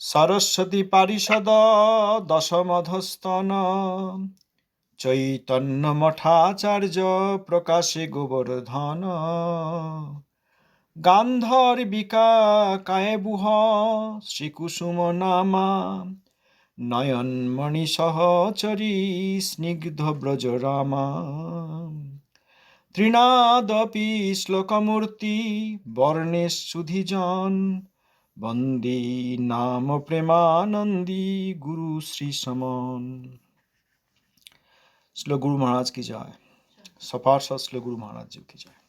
সরস্বতী পারিষদ দশমধস্তন। চৈতন্য মঠাচার্য প্রকাশে গোবর্ধন। গান্ধর্বিকা কায়বুহ শ্রীকুসুম নামা। নয়নমণি সহচরী স্নিগ্ধ ব্রজ রামা ত্রিনাদপি শ্লোকমূর্তি বর্ণেশুধিজন বন্দে নাম প্রেমানন্দী গুরু শ্রী সমন। শ্লো গুরু মহারাজ কি জয়। সপার্শ শ্লো গুরু মহারাজ কি জয়।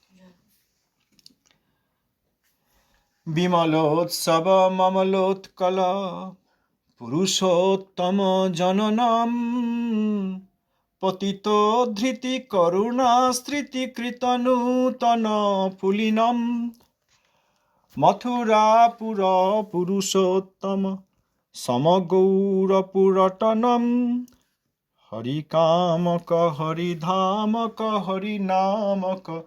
বিমলোৎসব মমলোৎকল পুরুষোত্তম জননম, পতিত ধৃতি করুণা স্মৃতি কৃত নূতন পুলিনম মথুরাপুর পুরুষোত্তম, সমগৌরপুরটনম। হরিকামক, হরিধামক, হরিনামক,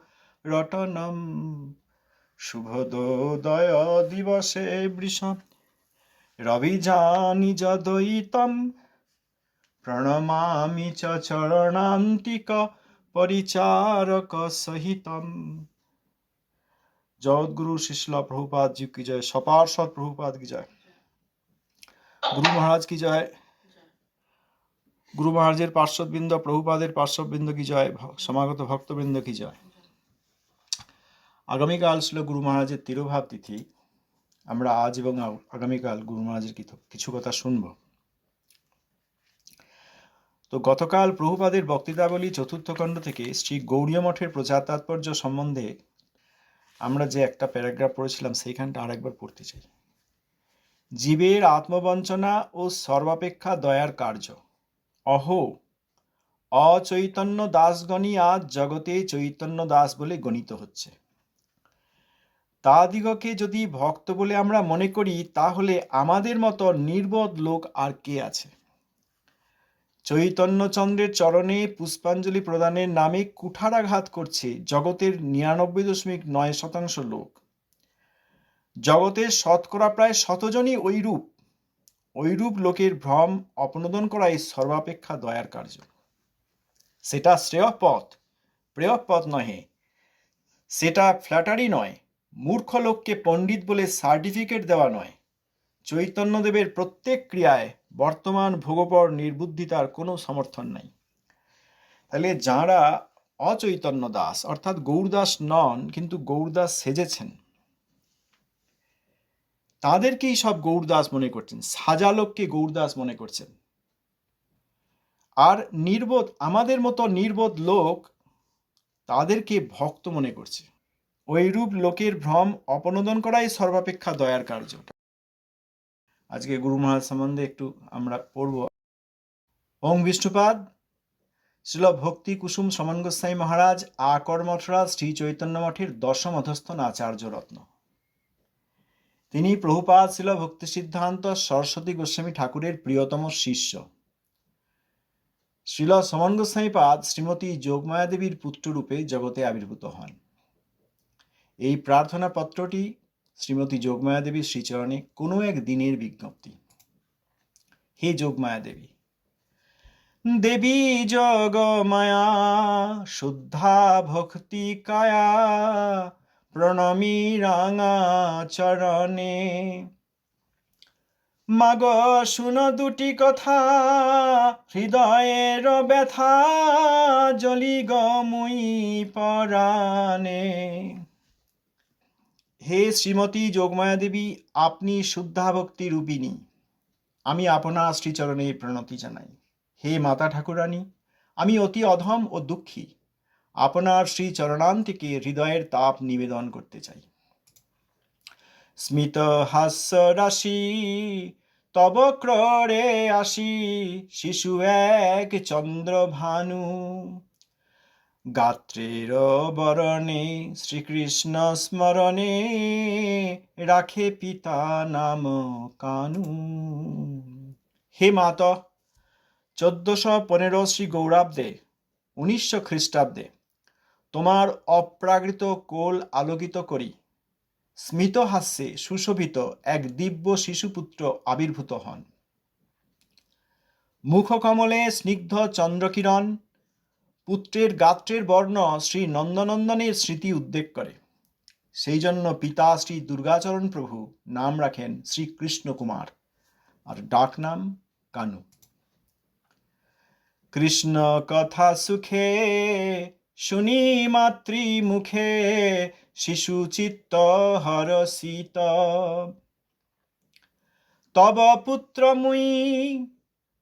রটনম। শুভদোদয় দিবসে বৃষ। রবিজানি যদয়িতম প্রণমামি চ চরণান্তিক, পরিচারক সহিতম। জগৎগুরু শিশলা প্রভুপাদ জীব কি জয় সপার্ষদ প্রভুপাদ কি জয়। গুরু মহারাজ কি জয়, গুরু মহারাজের পার্শ্ববৃন্দ, প্রভুপাদের পার্শ্ববৃন্দ কি জয় সমাগত ভক্তবৃন্দ কি জয়। আগামীকাল ছিল গুরু মহারাজের তিরোভাব তিথি। আমরা আজ এবং আগামীকাল গুরু মহারাজের কিছু কথা শুনব। তো গতকাল প্রভুপাদের বক্তৃতাবলী চতুর্থ খণ্ড থেকে শ্রী গৌরীয় মঠের প্রজা তাৎপর্য সম্বন্ধে আমরা যে একটা প্যারাগ্রাফ পড়েছিলাম, সেইখানটা আরেকবার পড়তে চাই। জীবের আত্মবঞ্চনা ও সর্বাপেক্ষা দয়ার কার্য। অহো, অচৈতন্য দাসগণই আজ জগতে চৈতন্য দাস বলে গণিত হচ্ছে। তাদিগকে যদি ভক্ত বলে আমরা মনে করি, তাহলে আমাদের মতো নির্বোধ লোক আর কে আছে? চৈতন্যচন্দ্রের চরণে পুষ্পাঞ্জলি প্রদানের নামে কুঠারাঘাত করছে জগতের নিরানব্বই দশমিক নয় শতাংশ লোক। জগতের শতকরা প্রায় শতজনই ঐরূপ। ঐরূপ লোকের ভ্রম অপনোদন করাই সর্বাপেক্ষা দয়ার কার্য। সেটা শ্রেয় পথ প্রেয় পথ নহে। সেটা ফ্ল্যাটারি নয়, মূর্খ লোককে পণ্ডিত বলে সার্টিফিকেট দেওয়া নয়। চৈতন্যদেবের প্রত্যেক ক্রিয়ায় বর্তমান ভোগপর নির্বুদ্ধিতার কোনো সমর্থন নাই। তাহলে যাঁরা অচৈতন্য দাস, অর্থাৎ গৌরদাস নন, কিন্তু গৌরদাস সেজেছেন, তাদেরকেই সব গৌরদাস মনে করছেন সাজালোককে গৌরদাস মনে করছেন। আর নির্বোধ, আমাদের মতো নির্বোধ লোক তাদেরকে ভক্ত মনে করছে। ওইরূপ লোকের ভ্রম অপনোদন করাই সর্বাপেক্ষা দয়ার কার্য। আজকে গুরু মহারাজ সম্বন্ধে একটু আমরা পড়ব। ওং বিষ্ণুপাদ। শিল ভক্তি কুসুম সমান গোস্বাই মহারাজ আকর মঠরাজ শ্রী চৈতন্য মঠের দশম অধস্থন আচার্য রত্ন। তিনি প্রভুপাদ ছিল ভক্তি সিদ্ধান্ত সরস্বতী গোস্বামী ঠাকুরের প্রিয়তম শিষ্য। শ্রীল সমন গোস্বামী পাদ শ্রীমতী যোগমায়া দেবীর পুত্ররূপে জগতে আবির্ভূত হন। এই প্রার্থনা পত্রটি শ্রীমতী যোগমায়া দেবীর শ্রীচরণে কোনো এক দিনের বিজ্ঞপ্তি। হে যোগমায়া দেবী দেবী যোগমায়া শুদ্ধা ভক্তি কায়া, প্রণমী রাঙা চরণে। মাগ শুন দুটি কথা, হৃদয়ের ব্যথা জলি গমুই পরাণে। হে শ্রীমতী যোগমায়া দেবী, আপনি শুদ্ধা ভক্তি রূপিণী। আমি আপনার শ্রীচরণে প্রণতি জানাই। হে মাতা ঠাকুরানী, আমি অতি অধম ও দুঃখী। আপনার শ্রী চরণান্তিকে হৃদয়ের তাপ নিবেদন করতে চাই। স্মিত হাস্য রাশি, তব ক্ররে আসি শিশু এক চন্দ্র ভানু গাত্রের বরণে, শ্রীকৃষ্ণ স্মরণে, রাখে পিতা নাম কানু। হে মাত চোদ্দশো পনেরো শ্রী গৌরাব্দে, উনিশশো খ্রিস্টাব্দে তোমার অপ্রাকৃত কোল আলোকিত করি। স্মিত হাস্যে সুশোভিত এক দিব্য শিশুপুত্র আবির্ভূত হন। মুখকমলে স্নিগ্ধ চন্দ্রকিরণ পুত্রের গাত্রের বর্ণ শ্রী নন্দনন্দনের স্মৃতি উদ্বেগ করে। সেই জন্য পিতা শ্রী দুর্গাচরণ প্রভু নাম রাখেন শ্রী কৃষ্ণ কুমার আর ডাক নাম কানু। কৃষ্ণ কথা সুখে, শুনি মাতৃ মুখে শিশু চিত্ত হরসিত। তব পুত্র মুই,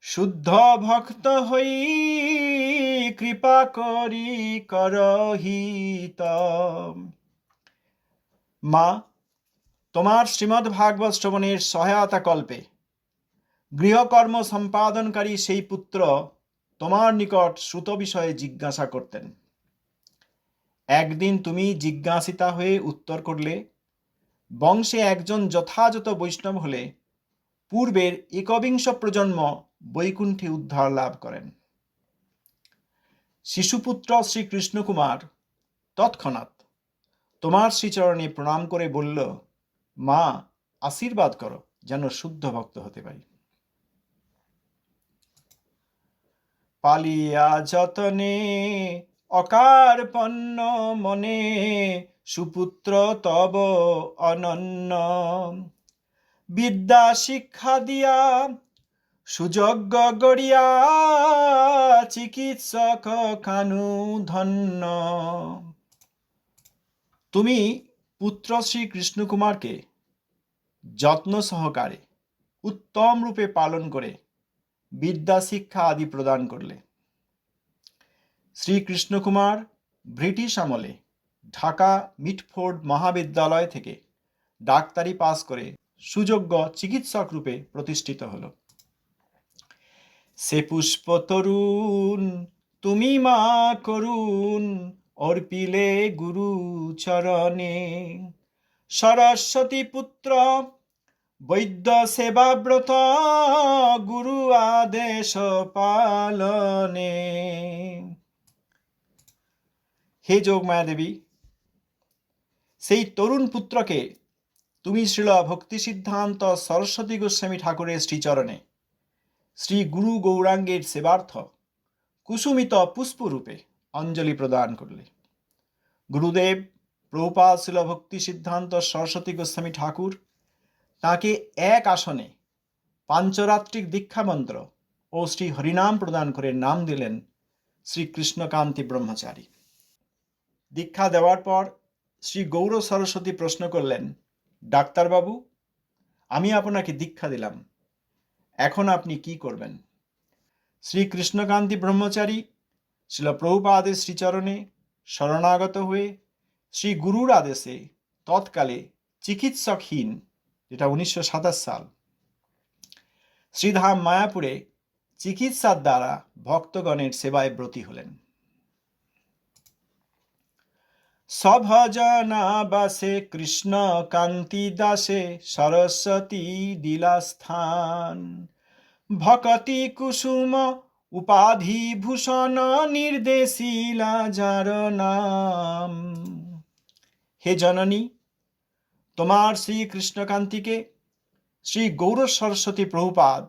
শুদ্ধ ভক্ত হই কৃপা করি করহিত মা, তোমার শ্রীমদ্ ভাগবত শ্রবণের সহায়তা কল্পে গৃহকর্ম সম্পাদনকারী সেই পুত্র তোমার নিকট শ্রুত বিষয়ে জিজ্ঞাসা করতেন। একদিন তুমি জিজ্ঞাসিতা হয়ে উত্তর করলে, বংশে একজন যথাযথ বৈষ্ণব হলে পূর্বের একবিংশ প্রজন্ম বৈকুণ্ঠে উদ্ধার লাভ করেন। শিশুপুত্র শ্রী কৃষ্ণকুমার তৎক্ষণাৎ তোমার শ্রীচরণে প্রণাম করে বলল, মা, আশীর্বাদ করো, যেন শুদ্ধ ভক্ত হতে পারি। পালিয়া যতনে অকার পন্ন মনে, সুপুত্র তব অনন্য। বিদ্যা শিক্ষা দিয়া সুযজ্ঞ গড়িয়া চিকিৎসক কানু ধন্য তুমি পুত্র শ্রী কৃষ্ণকুমারকে যত্ন সহকারে উত্তম রূপে পালন করে বিদ্যা শিক্ষা আদি প্রদান করলে। শ্রী কৃষ্ণকুমার ব্রিটিশ আমলে ঢাকা মিটফোর্ড মহাবিদ্যালয় থেকে ডাক্তারি পাস করে সুযোগ্য চিকিৎসক রূপে প্রতিষ্ঠিত হল। সে পুষ্প তরুণ, তুমি মা করুণ, অর্পিলে গুরু চরণে। সরস্বতী পুত্র, বৈদ্য সেবাব্রত গুরু আদেশ পালনে। হে যোগমায়া দেবী, সেই তরুণ পুত্রকে তুমি শ্রীল ভক্তি সিদ্ধান্ত সরস্বতী গোস্বামী ঠাকুরের শ্রীচরণে শ্রী গুরু গৌরাঙ্গের সেবার্থ, কুসুমিত পুষ্পরূপে অঞ্জলি প্রদান করলে। গুরুদেব প্রভুপাদ শিল ভক্তি সিদ্ধান্ত সরস্বতী গোস্বামী ঠাকুর তাকে এক আসনে পাঞ্চরাত্রিক দীক্ষামন্ত্র ও শ্রী হরিনাম প্রদান করে নাম দিলেন শ্রী কৃষ্ণকান্তি ব্রহ্মচারী। দীক্ষা দেওয়ার পর শ্রী গৌর সরস্বতী প্রশ্ন করলেন, ডাক্তারবাবু, আমি আপনাকে দীক্ষা দিলাম। এখন আপনি কি করবেন? শ্রী কৃষ্ণকান্তি ব্রহ্মচারী শিল প্রভুপাদের শ্রীচরণে শরণাগত হয়ে শ্রী গুরুর আদেশে তৎকালে চিকিৎসকহীন, যেটা উনিশশো সাতাশ সাল, শ্রীধাম মায়াপুরে চিকিৎসার দ্বারা ভক্তগণের সেবায় ব্রতী হলেন। সভজনা বাসে কৃষ্ণ কান্তি দাসে সরস্বতী দিলা স্থান ভকতি কুসুম উপাধি ভূষণ নির্দেশিলা যার নাম। হে জননী, তোমার শ্রী কৃষ্ণকান্তিকে শ্রী গৌর সরস্বতী প্রভুপাদ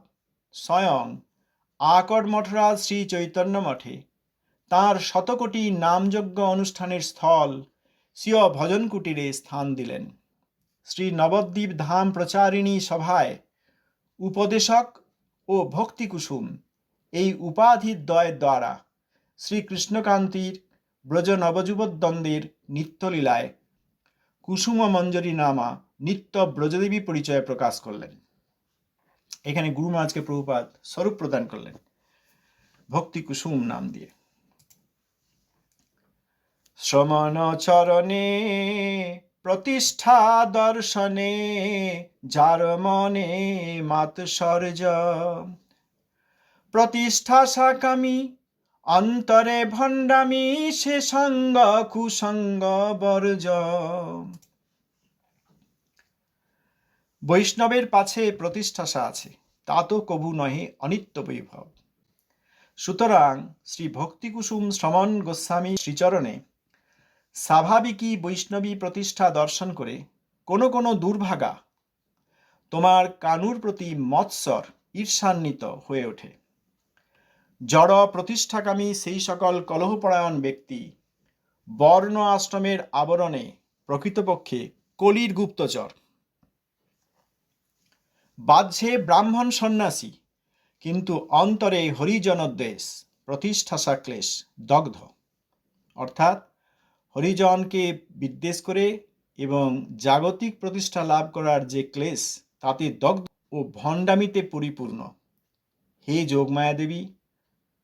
স্বয়ং আকট মঠরাজ শ্রী চৈতন্য মঠে তাঁর শতকোটি নামযজ্ঞ অনুষ্ঠানের স্থল স্বীয় ভজন কুটিরে স্থান দিলেন। শ্রী নবদ্বীপ ধাম প্রচারিণী সভায় উপদেশক ও ভক্তিকুসুম এই উপাধি দ্বয়ের দ্বারা শ্রীকৃষ্ণকান্তির ব্রজ নবযুবদ্বন্দ্বের নিত্যলীলায় কুসুম মঞ্জরি নামা নিত্য ব্রজদেবী পরিচয় প্রকাশ করলেন। এখানে গুরু মহারাজকে প্রভুপাদ স্বরূপ প্রদান করলেন ভক্তি কুসুম নাম দিয়ে। শ্রমণ চরণে প্রতিষ্ঠা দর্শনে, যার মনে মাতসর্য প্রতিষ্ঠা সাকামি অন্তরে ভণ্ডামি, সে সঙ্গ কুসঙ্গ বর্জ। বৈষ্ণবের পাছে প্রতিষ্ঠাসা আছে, তা তো কবু নহে অনিত্য বৈভব। সুতরাং শ্রী ভক্তিকুসুম শ্রমণ গোস্বামী শ্রীচরণে স্বাভাবিকই বৈষ্ণবী প্রতিষ্ঠা দর্শন করে কোনো কোনো দুর্ভাগা তোমার কানুর প্রতি মৎসর ঈর্ষান্বিত হয়ে ওঠে। জড় প্রতিষ্ঠাকামী সেই সকল কলহপরায়ণ ব্যক্তি বর্ণ আশ্রমের আবরণে প্রকৃতপক্ষে কলির গুপ্তচর বাহ্যে ব্রাহ্মণ সন্ন্যাসী, কিন্তু অন্তরে হরিজনদ্বেষ প্রতিষ্ঠা ক্লেশ দগ্ধ। অর্থাৎ হরিজনকে বিদ্বেষ করে এবং জাগতিক প্রতিষ্ঠা লাভ করার যে ক্লেশ, তাতে দগ্ধ ও ভণ্ডামিতে পরিপূর্ণ। হে যোগমায়া দেবী,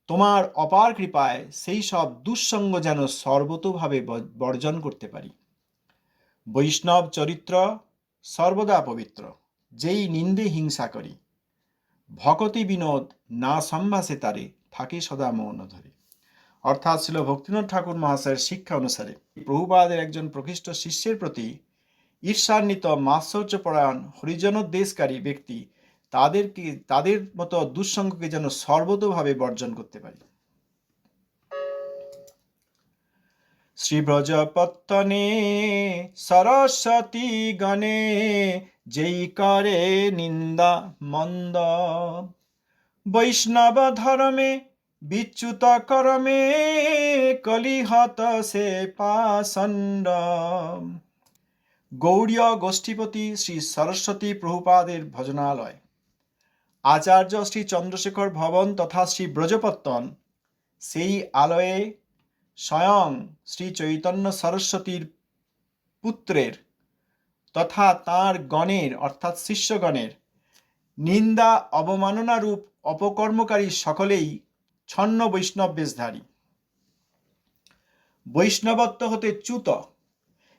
তোমার অপার কৃপায় সেই সব দুঃসঙ্গ যেন সর্বতোভাবে বর্জন করতে পারি। বৈষ্ণব চরিত্র সর্বদা পবিত্র, যেই নিন্দে হিংসা করি। ভকতি বিনোদ না সম্ভাসে তারে, থাকে সদা মৌন ধরে। অর্থাৎ ছিল ভক্তিনাথ ঠাকুর মহাশয়ের শিক্ষা অনুসারে প্রভুপাদের একজন প্রকৃষ্ট শিষ্যের প্রতি ঈর্ষান্বিত মাৎসর্যপরায়ণ হরিজনোদ্দেশকারী ব্যক্তি তাদেরকে, তাদের মতো দুঃসঙ্গকে যেন সর্বতোভাবে বর্জন করতে পারি। শ্রী ব্রজপত্তনে সরস্বতী গণে যেই করে নিন্দা মন্দ, বৈষ্ণব ধর্মে বিচ্যুত করমে কলিহত সে পাষণ্ড। গৌড়ীয় গোষ্ঠীপতি শ্রী সরস্বতী প্রভুপাদের ভজনালয়। আচার্য শ্রী চন্দ্রশেখর ভবন তথা শ্রী ব্রজপত্তন সেই আলয়ে স্বয়ং শ্রী চৈতন্য সরস্বতীর পুত্রের তথা তাঁর গণের অর্থাৎ শিষ্যগণের নিন্দা অবমাননারূপ অপকর্মকারী সকলেই ছন্ন বৈষ্ণব বেশধারী। বৈষ্ণবত্ব হতে চ্যুত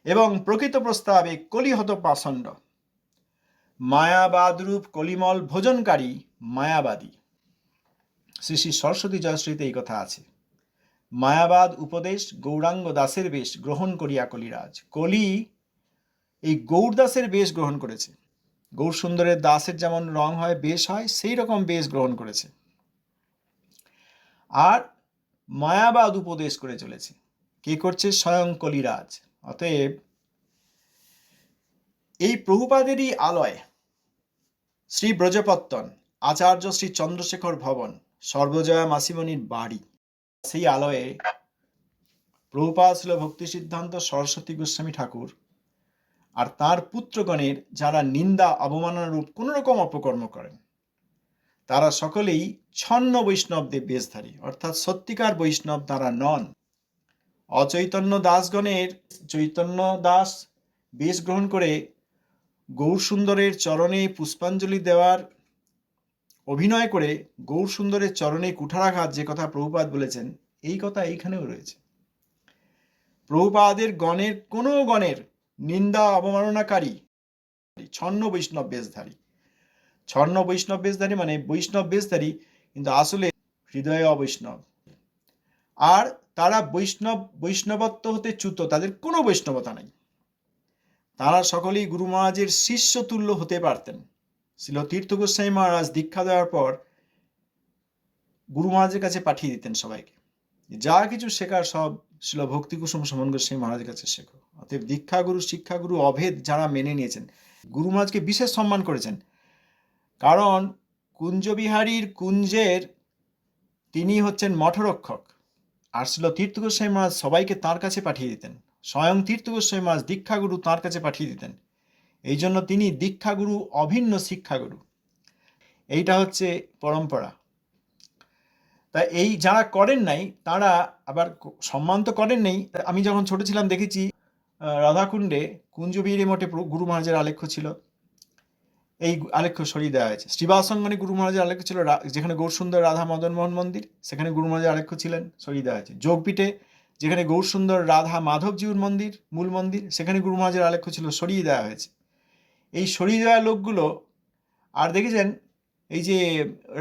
এবং প্রকৃত প্রস্তাবে কলিহত পাষণ্ড মায়াবাদরূপ কলিমল ভোজনকারী মায়াবাদী। শ্রী শ্রী সরস্বতী জয়শ্রীতে এই কথা আছে। মায়াবাদ উপদেশ গৌরাঙ্গ দাসের বেশ গ্রহণ করিয়া কলিরাজ। কলি এই গৌরদাসের বেশ গ্রহণ করেছে। গৌর সুন্দরের দাসের যেমন রং হয়, বেশ হয় সেই রকম বেশ গ্রহণ করেছে। আর মায়াবাদ উপদেশ করে চলেছে। কে করছে? স্বয়ং কলিরাজ। অতএব এই প্রভুপাদেরই আলয় শ্রী ব্রজপত্তন, আচার্য শ্রী চন্দ্রশেখর ভবন, সর্বজয়া মাসিমণির বাড়ি। সেই আলয়ে প্রভুপাদ ছিল ভক্তি সিদ্ধান্ত সরস্বতী গোস্বামী ঠাকুর আর তার পুত্রগণের যারা নিন্দা অবমাননা রূপ কোন রকম অপকর্ম করেন। তারা সকলেই ছন্ন বৈষ্ণবদের বেশধারী, অর্থাৎ সত্যিকার বৈষ্ণব তারা নন। অচৈতন্য দাসগণের চৈতন্য দাস বেশ গ্রহণ করে গৌর সুন্দরের চরণে পুষ্পাঞ্জলি দেওয়ার অভিনয় করে গৌর সুন্দরের চরণে কুঠারাঘাত, যে কথা প্রভুপাদ বলেছেন, এই কথা এইখানেও রয়েছে। প্রভুপাদের গণের কোনো গণের নিন্দা অবমাননাকারী, ছন্ন বৈষ্ণব বেশধারী। ছন্ন বৈষ্ণব বেশধারী মানে বৈষ্ণব বেশধারী, কিন্তু আসলে হৃদয়ে অবৈষ্ণব। আর তারা বৈষ্ণব, বৈষ্ণবত্ব হতে চ্যুত, তাদের কোনো বৈষ্ণবতা নাই। তারা সকলেই গুরু মহারাজের শিষ্য তুল্য হতে পারতেন। ছিল তীর্থ গোস্বামী মহারাজ দীক্ষা দেওয়ার পর গুরু মহারাজের কাছে পাঠিয়ে দিতেন সবাইকে। যা কিছু শেখার সব ছিল ভক্তি কুসুম সমন গোস্বামী মহারাজের কাছে শেখো। অতএব দীক্ষাগুরু, শিক্ষাগুরু অভেদ যারা মেনে নিয়েছেন, গুরু মহারাজকে বিশেষ সম্মান করেছেন। কারণ কুঞ্জবিহারীর কুঞ্জের তিনি হচ্ছেন মঠরক্ষক। আর ছিল তীর্থ গোস্বামী মহারাজ, সবাইকে তার কাছে পাঠিয়ে দিতেন। স্বয়ং তীর্থ গোস্বামী মহারাজ দীক্ষাগুরু তার কাছে পাঠিয়ে দিতেন। এই জন্য তিনি দীক্ষাগুরু, অভিন্ন শিক্ষাগুরু। এইটা হচ্ছে পরম্পরা। তা এই যারা করেন নাই, তারা আবার সম্মান তো করেন নেই। আমি যখন ছোট ছিলাম, দেখেছি রাধাকুণ্ডে কুঞ্জবীরে মঠে গুরু মহারাজের আলেখ্য ছিল। এই আলেখ্য সরিয়ে দেওয়া হয়েছে। শ্রীবাসঙ্গনে গুরু মহারাজের আলেখ্য ছিল যেখানে গৌরসুন্দর রাধা মদন মোহন মন্দির, সেখানে গুরু মহারাজের আলেখ্য ছিলেন সরিয়ে দেওয়া হয়েছে। যোগপীঠে যেখানে গৌরসুন্দর রাধা মাধবজিউর মন্দির, মূল মন্দির, সেখানে গুরু মহারাজের আলেখ্য ছিল সরিয়ে দেওয়া হয়েছে। এই সরিয়ে দেওয়া লোকগুলো, আর দেখেছেন, এই যে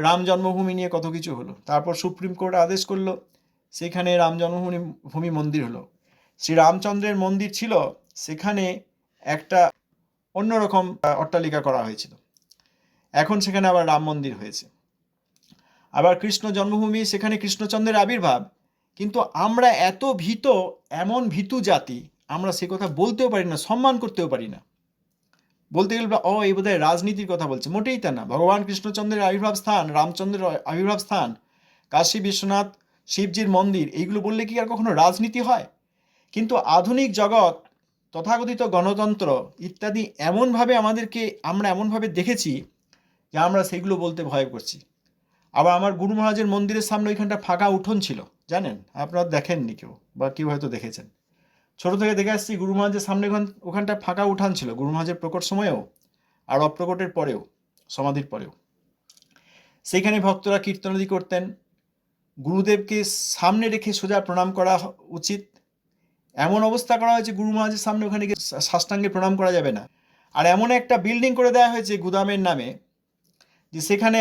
রাম জন্মভূমি নিয়ে কত কিছু হলো, তারপর সুপ্রিম কোর্ট আদেশ করল, সেখানে রাম জন্মভূমি, ভূমি মন্দির হলো। শ্রী রামচন্দ্রের মন্দির ছিল, সেখানে একটা অন্যরকম অট্টালিকা করা হয়েছিল। এখন সেখানে আবার রাম মন্দির হয়েছে। আবার কৃষ্ণ জন্মভূমি, সেখানে কৃষ্ণচন্দ্রের আবির্ভাব। কিন্তু আমরা এত ভীত, এমন ভীতু জাতি, আমরা সে কথা বলতেও পারি না, সম্মান করতেও পারি না। বলতে গেলে ও, এই বোধহয় রাজনীতির কথা বলছে। মোটেই তা না। ভগবান কৃষ্ণচন্দ্রের আবির্ভাব স্থান, রামচন্দ্রের আবির্ভাব স্থান, কাশী, বিশ্বনাথ, শিবজির মন্দির, এইগুলো বললে কি আর কখনো রাজনীতি হয়? কিন্তু আধুনিক জগৎ তথাকথিত গণতন্ত্র ইত্যাদি এমনভাবে আমাদেরকে আমরা এমনভাবে দেখেছি যে আমরা সেগুলো বলতে ভয় করছি। আবার আমার গুরু মহারাজের মন্দিরের সামনে ওইখানটা ফাঁকা উঠোন ছিল, জানেন? আপনারা দেখেননি কেউ বা কেউ হয়তো দেখেছেন। ছোট থেকে দেখে আসছি গুরু মহারাজের সামনে ওখান, ওখানটা ফাঁকা উঠান ছিল, গুরু মহারাজের প্রকট সময়েও আর অপ্রকটের পরেও, সমাধির পরেও। সেইখানে ভক্তরা কীর্তনাদি করতেন। গুরুদেবকে সামনে রেখে সোজা প্রণাম করা উচিত। এমন অবস্থা করা হয়েছে, গুরু মহারাজের সামনে ওখানে গিয়ে সাষ্টাঙ্গে প্রণাম করা যাবে না। আর এমন একটা বিল্ডিং করে দেওয়া হয়েছে গুদামের নামে, যে সেখানে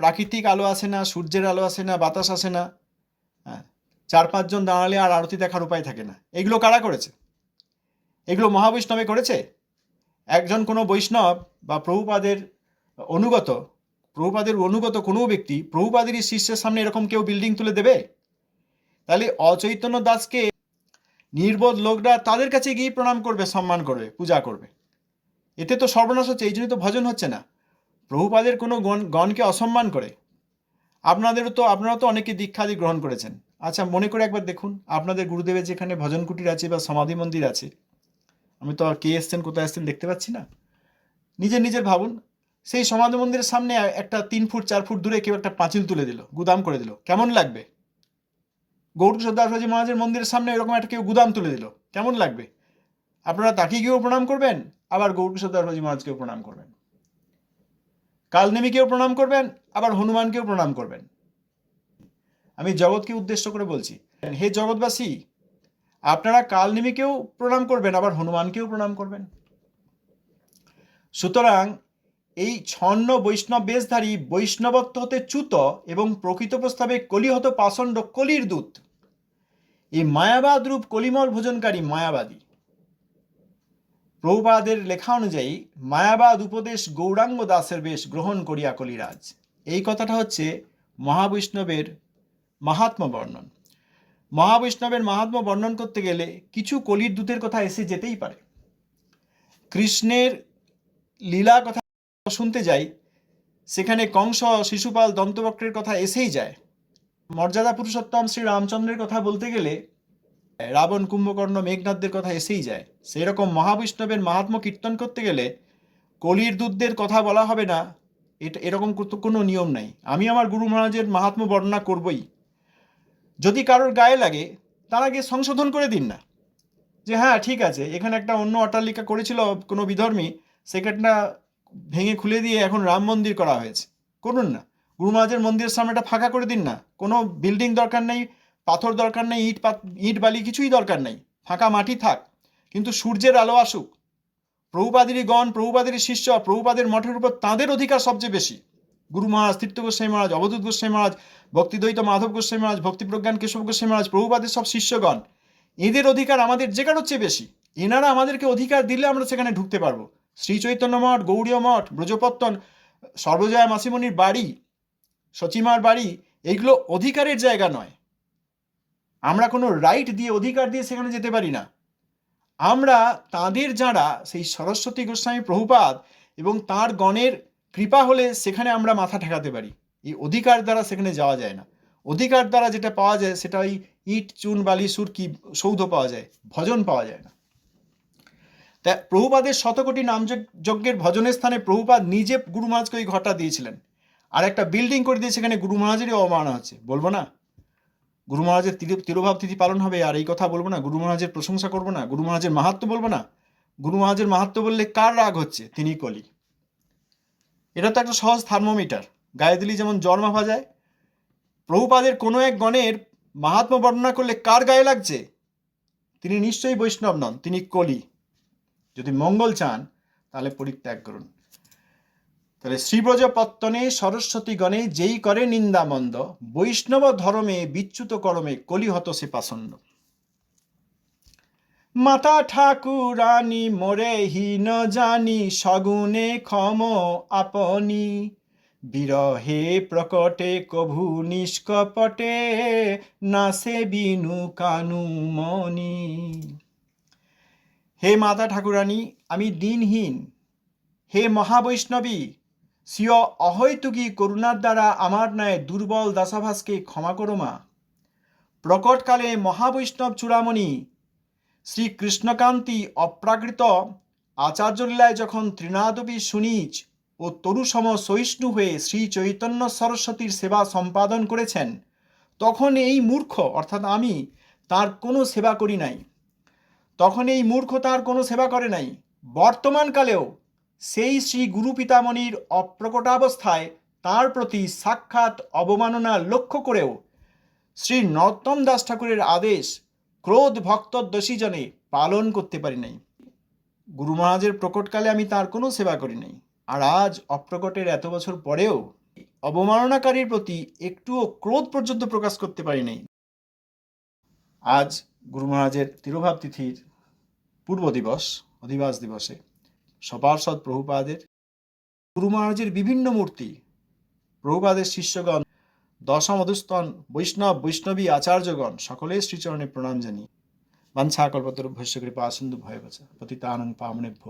প্রাকৃতিক আলো আসে না, সূর্যের আলো আসে না, বাতাস আসে না হ্যাঁ চার পাঁচজন দাঁড়ালে আর আরতি দেখার উপায় থাকে না। এগুলো কারা করেছে? এগুলো মহাবৈষ্ণবে করেছে? একজন কোনো বৈষ্ণব বা প্রভুপাদের অনুগত প্রভুপাদের অনুগত কোনো ব্যক্তি প্রভুপাদেরই শিষ্যের সামনে এরকম কেউ বিল্ডিং তুলে দেবে? তাহলে অচৈতন্য দাসকে নির্বোধ লোকরা তাদের কাছে গিয়ে প্রণাম করবে, সম্মান করবে, পূজা করবে। এতে তো সর্বনাশ হচ্ছে এই জন্যই তো ভজন হচ্ছে না। প্রভুপাদের কোনো গণ, গণকে অসম্মান করে। আপনাদেরও তো আপনারা তো অনেকে দীক্ষাদি গ্রহণ করেছেন। আচ্ছা মনে করে একবার দেখুন, আপনাদের গুরুদেবের যেখানে ভজন কুটির আছে বা সমাধি মন্দির আছে, আমি তো আর কে এসছেন, কোথায় এসছেন দেখতে পাচ্ছি না। নিজের নিজের ভাবুন, সেই সমাধি মন্দিরের সামনে একটা তিন ফুট, চার ফুট দূরে কেউ একটা পাঁচিল তুলে দিল, গুদাম করে দিল। কেমন লাগবে? গৌরকিশোর দাসবাজি মহারাজের মন্দিরের সামনে এরকম একটা কেউ গুদাম তুলে দিল। কেমন লাগবে? আপনারা তাকে গিয়েও প্রণাম করবেন, আবার গৌরকিশোর দাসবাজি মহারাজকেও প্রণাম করবেন। কালনেমিকেও প্রণাম করবেন, আবার হনুমানকেও প্রণাম করবেন। আমি জগৎকে উদ্দেশ্য করে বলছি, হে জগৎবাসী, আপনারা কালনেমিকেও প্রণাম করবেন, আবার হনুমানকেও প্রণাম করবেন। সুতরাং এই ছন্ন বৈষ্ণব বেশধারী বৈষ্ণবত্ব হতে চ্যুত এবং প্রকৃত প্রস্তাবে কলিহত পাষণ্ড কলির দূত এই মায়াবাদ রূপ কলিমল ভোজনকারী মায়াবাদী। প্রভুপাদের লেখা অনুযায়ী, মায়াবাদ উপদেশ গৌরাঙ্গ দাসের বেশ গ্রহণ করিয়া কলিরাজ। এই কথাটা হচ্ছে মহাবৈষ্ণবের মাহাত্ম বর্ণন। মহাবৈষ্ণবের মাহাত্ম বর্ণন করতে গেলে কিছু কলির দূতের কথা এসে যেতেই পারে। কৃষ্ণের লীলা কথা শুনতে যাই, সেখানে কংস শিশুপাল দন্তবক্রের কথা এসেই যায়। মর্যাদা পুরুষোত্তম শ্রী রামচন্দ্রের কথা বলতে গেলে, রাবণ, কুম্ভকর্ণ মেঘনাথদের কথা এসেই যায়। সেই রকম মহাবৈষ্ণবের মাহাত্ম কীর্তন করতে গেলে কলির দূতদের কথা বলা হবে না, এটা, এরকম কোনো নিয়ম নাই। আমি আমার গুরু মহারাজের মাহাত্ম বর্ণনা করবই। যদি কারোর গায়ে লাগে, তার আগে সংশোধন করে দিন না। যে হ্যাঁ ঠিক আছে, এখানে একটা অন্য অট্টালিকা করেছিল কোনো বিধর্মী, সেখানটা ভেঙে খুলে দিয়ে এখন রাম মন্দির করা হয়েছে। করুন না। গুরু মহারাজের মন্দিরের সামনেটা ফাঁকা করে দিন না। কোনো বিল্ডিং দরকার নেই, পাথর দরকার নেই, ইট ইট, বালি কিছুই দরকার নেই। ফাঁকা মাটি থাক। কিন্তু সূর্যের আলো আসুক। প্রভুপাদেরই গণ, প্রভুপাদেরই শিষ্য, প্রভুপাদের মঠের উপর তাঁদের অধিকার সবচেয়ে বেশি। গুরু মহারাজ, তীর্থ গোস্বামী মহারাজ, অবধূত গোস্বামী মহারাজ, ভক্তিদ্বৈত মাধব গোস্বামী মহারাজ, ভক্তিপ্রজ্ঞান কেশব গোস্বামী মহারাজ, প্রভুপাদের সব শিষ্যগণ, এদের অধিকার আমাদের যে কারোর চেয়ে বেশি। এনারা আমাদেরকে অধিকার দিলে আমরা সেখানে ঢুকতে পারব। শ্রী চৈতন্য মঠ, গৌড়ীয় মঠ, ব্রজপত্তন, সর্বজয়া মাসিমণির বাড়ি সচিমার বাড়ি এইগুলো অধিকারের জায়গা নয়। আমরা কোনো রাইট দিয়ে অধিকার দিয়ে সেখানে যেতে পারি না। আমরা তাদের যারা, সেই সরস্বতী গোস্বামী প্রভুপাদ এবং তার গণের কৃপা হলে সেখানে আমরা মাথা ঠেকাতে পারি। এই অধিকার দ্বারা সেখানে যাওয়া যায় না। অধিকার দ্বারা যেটা পাওয়া যায়, সেটা ওই ইট, চুন, বালি সুর কি সৌধ পাওয়া যায়, ভজন পাওয়া যায় না। তা প্রভুপাদের শতকোটি নাম যজ্ঞের ভজনের স্থানে প্রভুপাদ নিজে গুরু মহারাজকে ওই ঘরটা দিয়েছিলেন। আর একটা বিল্ডিং করে দিয়ে সেখানে গুরু মহারাজেরই অবমাননা হচ্ছে বলব না? গুরু মহারাজের তিরু তিরোভাব তিথি পালন হবে, আর এই কথা বলব না? গুরু মহারাজের প্রশংসা করব না? গুরু মহারাজের মাহাত্ম বলব না? গুরু মহারাজের মাহাত্ম বললে কার রাগ হচ্ছে? তিনি কলি। এটা তো একটা সহজ থার্মোমিটার। গায়ে দিলি যেমন জ্বর মাপা যায়, প্রভুপাদের কোনো এক গণের মাহাত্ম বর্ণনা করলে কার গায়ে লাগছে? তিনি নিশ্চয়ই বৈষ্ণব নন, তিনি কলি। যদি মঙ্গল চান, তাহলে পরিত্যাগ করুন। তাহলে শ্রীব্রজ পত্তনে সরস্বতী গণে যেই করে নিন্দা মন্দ বৈষ্ণব ধর্মে বিচ্যুত করমে কলিহত সে পাসন্ন মাতা ঠাকুরানী, মোরে হীন জানি, সগুণে ক্ষম আপনি। বিরহে প্রকটে কভু নিষ্কপটে, নাসে বিনু কানু মনি। হে মাতা ঠাকুরানী, আমি দিনহীন, হে মহাবৈষ্ণবী স্বীয় অহৈতুকী করুণার দ্বারা আমার ন্যায় দুর্বল দাসাভাসকে ক্ষমা করো মা। প্রকটকালে মহাবৈষ্ণব চূড়ামণি শ্রীকৃষ্ণকান্তি অপ্রাকৃত আচার্যলীলায় যখন ত্রিনাদবী সুনীচ ও তরুসম সহিষ্ণু হয়ে শ্রী চৈতন্য সরস্বতীর সেবা সম্পাদন করেছেন, তখন এই মূর্খ, অর্থাৎ আমি, তার কোনো সেবা করি নাই। তখন এই মূর্খ তার কোনো সেবা করে নাই। বর্তমানকালেও সেই শ্রী গুরু পিতামণির অপ্রকটাবস্থায় তার প্রতি সাক্ষাৎ অবমাননা লক্ষ্য করেও শ্রী নরোত্তম দাস ঠাকুরের আদেশ ক্রোধ ভক্ত দোষীজনে পালন করতে পারি নাই। গুরু মহারাজের প্রকটকালে আমি তার কোনো সেবা করি নাই। আর আজ অপ্রকটের এত বছর পরেও অবমাননাকারীর প্রতি একটুও ক্রোধ পর্যন্ত প্রকাশ করতে পারি নাই। আজ গুরু মহারাজের তিরোভাব তিথির পূর্ব দিবস, অধিবাস দিবসে সপার্ষদ প্রভুপাদের। গুরু মহারাজের বিভিন্ন মূর্তি। প্রভুপাদের শিষ্যগণ, দশম অধুস্তন বৈষ্ণব, বৈষ্ণবী আচার্যগণ সকলের শ্রীচরণে প্রণাম জানি বাঞ্ছা কল্পতর ভস্য কৃপা সিন্ধু ভয় পতিতানং পামনে ভো